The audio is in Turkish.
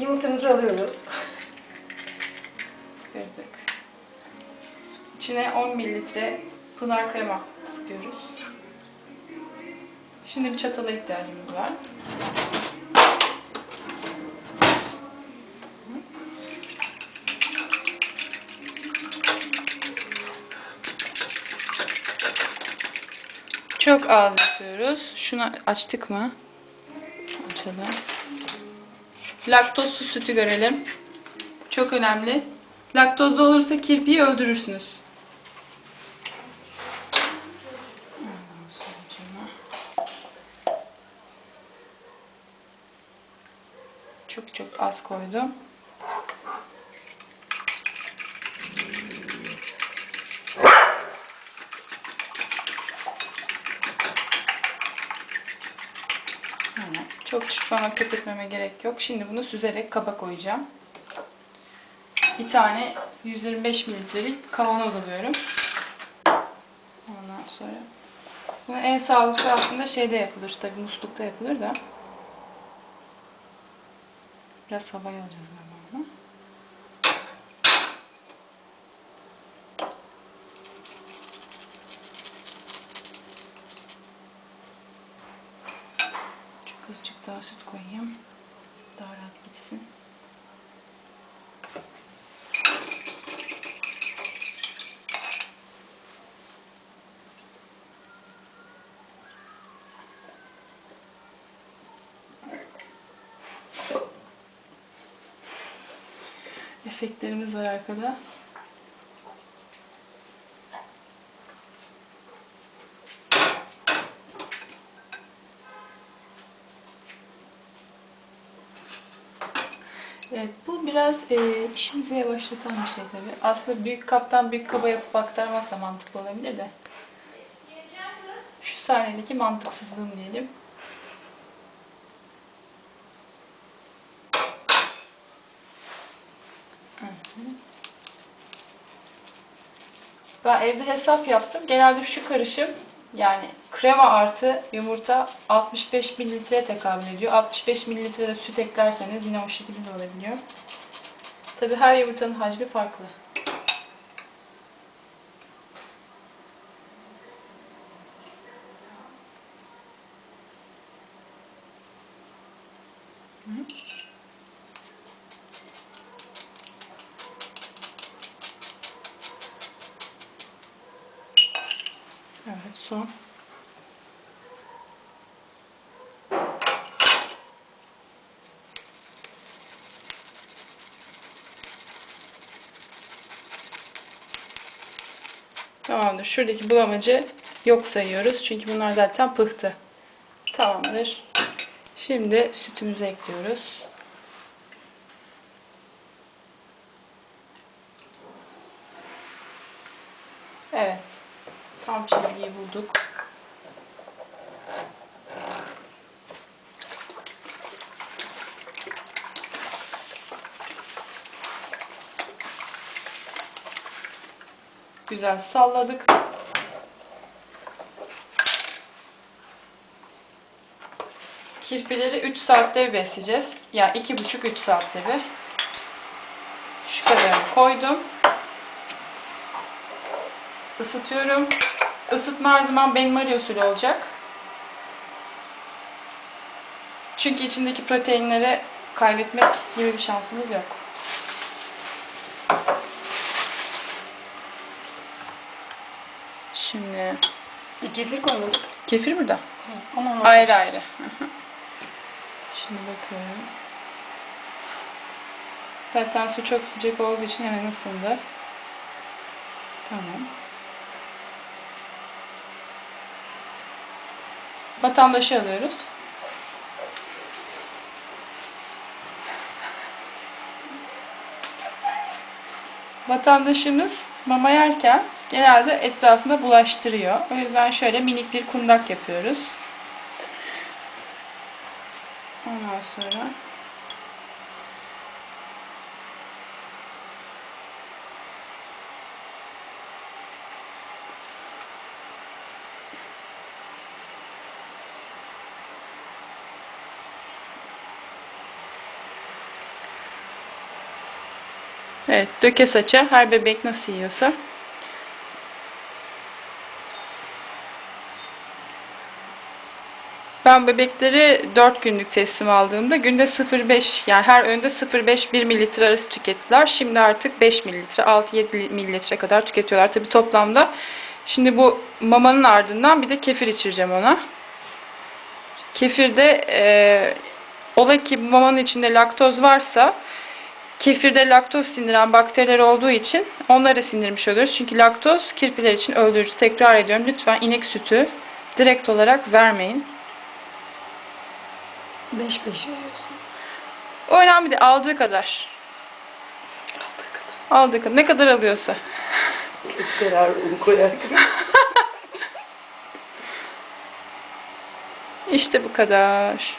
Yumurtamızı alıyoruz. Kırdık. İçine 10 mililitre pınar krema sıkıyoruz. Şimdi bir çatala ihtiyacımız var. Çok az yapıyoruz. Şunu açtık mı? Açalım. Laktozsuz sütü görelim. Çok önemli. Laktozlu olursa kirpiyi öldürürsünüz. Çok çok az koydum. Çok çırpana köpürtmeme gerek yok. Şimdi bunu süzerek kaba koyacağım. Bir tane 125 mililitrelik kavanoz alıyorum. Ondan sonra bunu en sağlıklı aslında şeyde yapılır. Tabii muslukta yapılır da. Biraz havaya alacağız galiba. Çok azıcık daha süt koyayım. Daha rahat gitsin. Efektlerimiz var arkada. Evet, bu biraz e, işimizi yavaşlatan bir şey tabii. Aslında büyük kaptan büyük kaba yapıp aktarmak da mantıklı olabilir de. Şu sahnedeki mantıksızlığım diyelim. Ben evde hesap yaptım. Genelde şu karışım yani krema artı yumurta 65 mililitreye tekabül ediyor. 65 mililitre de süt eklerseniz yine o şekilde de olabiliyor. Tabi her yumurtanın hacmi farklı. Evet son. Tamamdır. Şuradaki bulamacı yok sayıyoruz. Çünkü bunlar zaten pıhtı. Tamamdır. Şimdi sütümüzü ekliyoruz. Evet. Tam çizgiyi bulduk. Güzel salladık. Kirpileri 3 saatte bir besleyeceğiz. Ya yani 2,5-3 saatte bir. Şu kadarını koydum. Isıtıyorum. Isıtma her zaman benmari usulü olacak. Çünkü içindeki proteinleri kaybetmek gibi bir şansımız yok. Şimdi Kefir koymadık. kefir burada. Ama Ayrı ayrı. Hı hı. Şimdi bakıyorum. Zaten su çok sıcak olduğu için hemen ısındı. Tamam. Vatandaşı alıyoruz. Vatandaşımız mama yerken genelde etrafına bulaştırıyor. O yüzden şöyle minik bir kundak yapıyoruz. Ondan sonra Evet, döke saça. Her bebek nasıl yiyorsa. Ben bebekleri 4 günlük teslim aldığımda günde 0,5 yani her öğünde 0,5-1 mililitre arası tükettiler. Şimdi artık 5 mililitre, 6-7 mililitre kadar tüketiyorlar. Tabi toplamda şimdi bu mamanın ardından bir de kefir içireceğim ona. Kefirde e, ola ki mamanın içinde laktoz varsa kefirde laktoz sindiren bakteriler olduğu için onları sindirmiş oluyoruz. Çünkü laktoz kirpiler için öldürücü. Tekrar ediyorum lütfen inek sütü direkt olarak vermeyin. 5-5 veriyorsun. O önemli değil. Aldığı kadar. Aldığı kadar. Aldığı kadar. Ne kadar alıyorsa. Kız karar un koyar gibi. İşte bu kadar.